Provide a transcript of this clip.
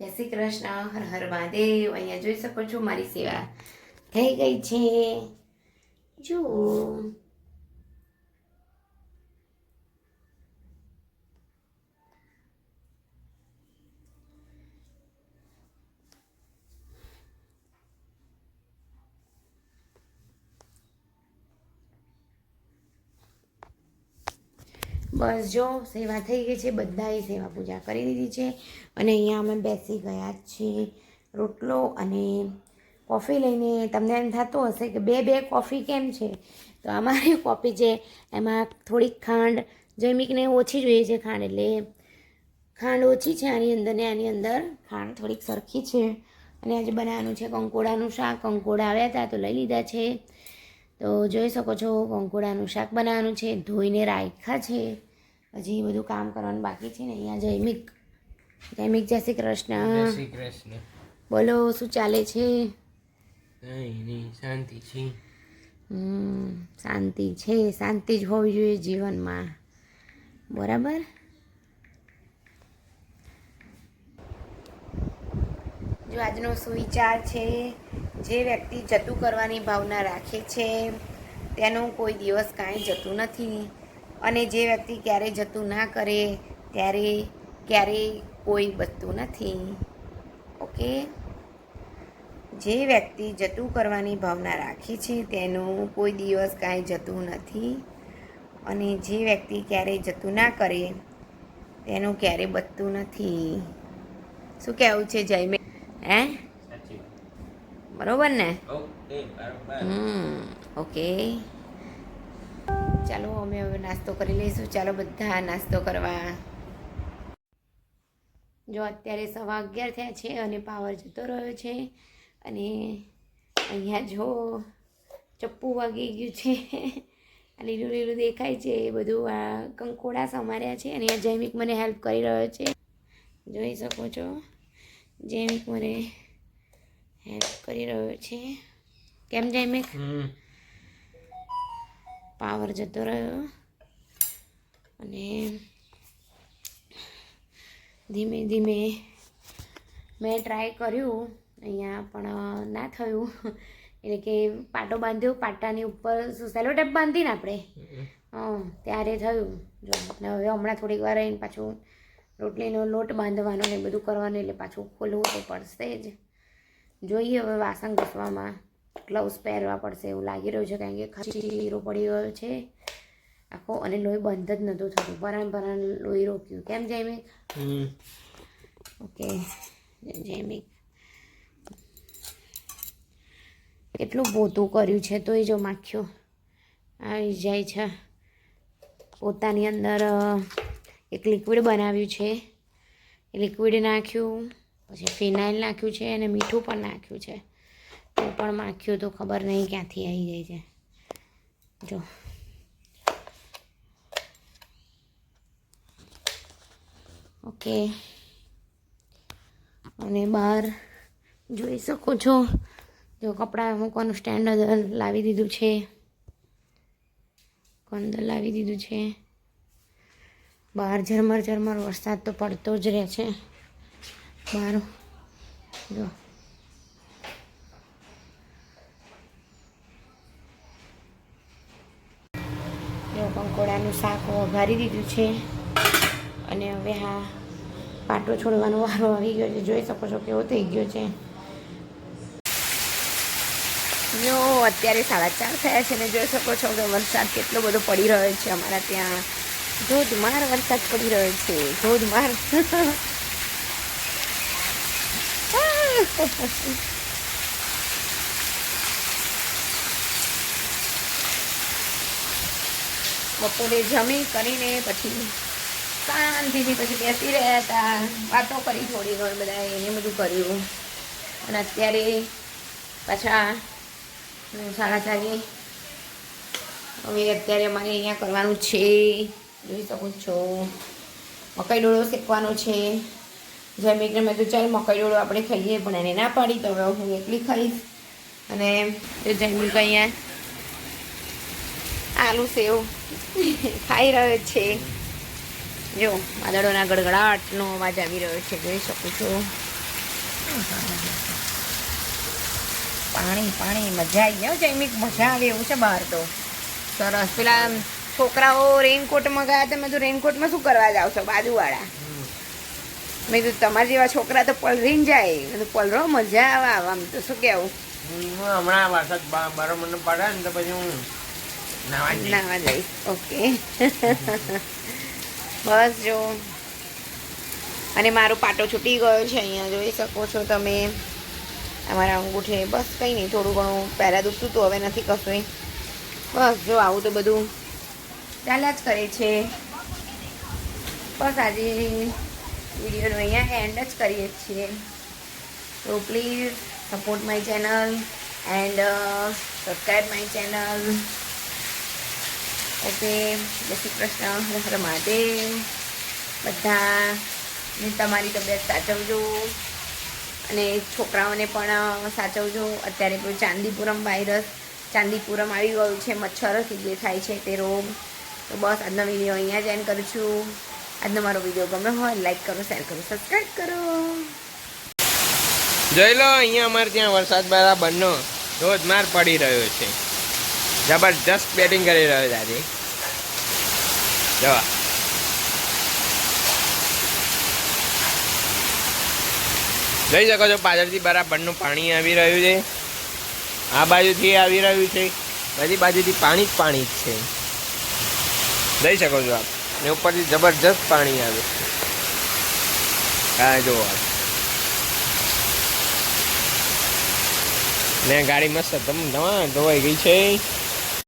જય શ્રી કૃષ્ણ, હર હર મહાદેવ, અહીંયા જોઈ શકો છો મારી સેવા થઈ ગઈ છે. જુઓ. બસ જો, સેવા થઈ ગઈ છે, બધાએ સેવા પૂજા કરી દીધી છે. અને અહીંયા અમે બેસી ગયા છીએ રોટલો અને કોફી લઈને. તમને એમ થતું હશે કે બે બે કોફી કેમ છે? તો અમારી કોફી છે એમાં થોડીક ખાંડ જૈમિકને ઓછી જોઈએ છે ખાંડ, એટલે ખાંડ ઓછી છે, આની અંદર ને આની અંદર ખાંડ થોડીક સરખી છે. અને આજે બનાવવાનું છે કંકોડાનું શાક. કંકોડા આવ્યા હતા તો લઈ લીધા છે. તો જોઈ શકો છો, કંકોડાનું શાક બનાવવાનું છે, ધોઈને રાખ્યા છે. હજી બધું કામ કરવાનું બાકી છે ને અહીંયા જૈમિક જૈમિક જય શ્રી કૃષ્ણ. શ્રી કૃષ્ણ. બોલો શું ચાલે છે? શાંતિ છે. શાંતિ છે શાંતિ જ હોવી જોઈએ જીવનમાં. બરાબર? જો આજનો સુવિચાર છે જે વ્યક્તિ જતું કરવાની ભાવના રાખે છે તેનું કોઈ દિવસ કાંઈ જતું નથી. અને જે વ્યક્તિ ક્યારેય જતું ના કરે ત્યારે ક્યારેય કોઈ બચતું નથી. ઓકે? જે વ્યક્તિ જતું કરવાની ભાવના રાખે છે તેનું કોઈ દિવસ કાંઈ જતું નથી. અને જે વ્યક્તિ ક્યારેય જતું ના કરે તેનું ક્યારેય બચતું નથી. શું કહેવું છે જયમે હે? બરોબર ને? હમ ઓકે. ચાલો અમે હવે નાસ્તો કરી લઈશું. ચાલો બધા નાસ્તો કરવા. જો અત્યારે સવા અગિયાર થયા છે અને પાવર જતો રહ્યો છે અને અહીંયા જો ચપ્પુ વાગી ગયું છે આ લીલું લીલું દેખાય છે. એ બધું આ કંકોડા સમાર્યા છે અને અહીંયા જૈમિક મને હેલ્પ કરી રહ્યો છે. જોઈ શકો છો. જૈમિક મને હેલ્પ કરી રહ્યો છે. કેમ જૈમિક? હમ જતો રહ્યો. અને ધીમે ધીમે મેં ટ્રાય કર્યું. અહીંયા પણ ના થયું. એટલે કે પાટો બાંધ્યો, પાટાની ઉપર સેલો ટેપ બાંધીને આપણે. હં ત્યારે થયું. જો હવે હમણાં થોડીક વાર રહીને પાછું રોટલીનો લોટ બાંધવાનો ને બધું કરવાનું, એટલે પાછું ખોલવું તો પડશે જ. જોઈએ હવે વાસણ ઘસવામાં. ગ્લવ્સ પહેરવા પડશે એવું લાગી રહ્યું છે કારણ કે ખીરો પડી ગયો છે. આખો અને લોહી બંધ જ નહોતું થતું. પરાણ પરાણ લોહી રોક્યું. કેમ જૈમિક ઓકે. જૈમિક કેટલું પોતું કર્યું છે તોય જો માખ્યો. આવી જાય છે. પોતાની અંદર એક લિક્વિડ બનાવ્યું છે. એ લિક્વિડ નાખ્યું પછી ફિનાઇલ નાખ્યું છે અને મીઠું પણ નાખ્યું છે. તો પણ માખ્યું તો ખબર નહીં ક્યાંથી આવી જાય છે. જો. ઓકે. અને બહાર જોઈ શકો છો. જો કપડાં મૂકવાનું સ્ટેન્ડ અંદર લાવી દીધું છે. અંદર લાવી દીધું છે. બહાર ઝરમર ઝરમર વરસાદ તો પડતો જ રહે છે. બહાર જો. કંકોડાનું શાક વઘારી દીધું છે. અને હવે આ પાટો છોડવાનો વારો આવી ગયો છે. જોઈ શકો છો કેવો થઈ ગયો છે. જો અત્યારે સાડા ચાર થયા છે ને જોઈ શકો છો કે વરસાદ કેટલો બધો પડી રહ્યો છે અમારા ત્યાં. ધોધમાર વરસાદ પડી રહ્યો છે. ધોધમાર. બપોરે જમી કરીને પછી શાંતિથી પછી બેસી રહ્યા હતા. વાતો કરી થોડી ઘણી બધા એને બધું કર્યું. અને અત્યારે પાછા સાડા ચારે હવે અત્યારે અમારે અહીંયા કરવાનું છે. જોઈ શકો છો. મકાઈ ડોળો શેકવાનો છે. જમીને મેં તો ચાલ મકાઈ ડોળો આપણે ખાઈએ, પણ એને ના પાડી તો હવે હું એકલી ખાઈશ. અને જો જમીક અહીંયા આલુ સેવ ખાઈ રહ્યો છે. જો વાદળોના ગડગડાટનો અવાજ આવી રહ્યો છે, જોઈ શકો છો. પાણી પાણી, મજા આવી જાય જૈમિક મજા આવે એવું છે બહાર તો. સરસ. પેલા છોકરાઓ રેનકોટમાં ગયા તમે તો રેનકોટમાં શું કરવા જાવ છો, બાજુવાળા? મેં તો તમારા જેવા છોકરા તો પલરીને જાય. મેં તો પલરો, મજા આવે આમ. તો શું કહેવું હમણાં વરસાદ મને પડે ને તો પછી હું નાવા જઈશ ઓકે. બસ જો. અને મારો પાટો છૂટી ગયો છે અહીંયા, જોઈ શકો છો તમે. અમારા અંગૂઠે બસ કંઈ નહીં, થોડું ઘણું પહેલાં દુખતું હતું, હવે નથી કશું. બસ જો આવું તો બધું ચાલ્યા જ કરે છે. બસ આજે વિડીયોનો અહીંયા એન્ડ જ કરીએ છીએ. તો please support my channel and subscribe my channel okay જય શ્રી કૃષ્ણ હર મહાદેવ બધા ને તમારી તબિયત સાચવજો. અને છોકરાઓને પણ સાચવજો. અત્યારે કોઈ ચાંદીપુરમ વાયરસ ચાંદીપુરમ આવી ગયું છે. મચ્છરથી જે થાય છે તે રોગ. તો બસ આજનો વીડિયો અહીંયા જ એન્ડ કરું છું. આજનો મારો વીડિયો ગમે હોય લાઈક કરો શેર કરો સબસ્ક્રાઈબ કરો. જોઈ લો, અહીંયા અમારે ત્યાં વરસાદ બરાબરનો ધોધમાર પડી રહ્યો છે. જબરજસ્ત બેટિંગ કરી રહ્યો આજે. જવા જોઈ શકો છો પાછળથી બરાબરનું પાણી આવી રહ્યું છે. આ બાજુથી આવી રહ્યું છે. બધી બાજુથી પાણી જ પાણી જ છે. જોઈ શકો છો આપ. ને ઉપરથી જબરજસ્ત પાણી આવે હા, જુઓ. ને ગાડી મસ્ત ધમ ધમા ધોવાઈ ગઈ છે.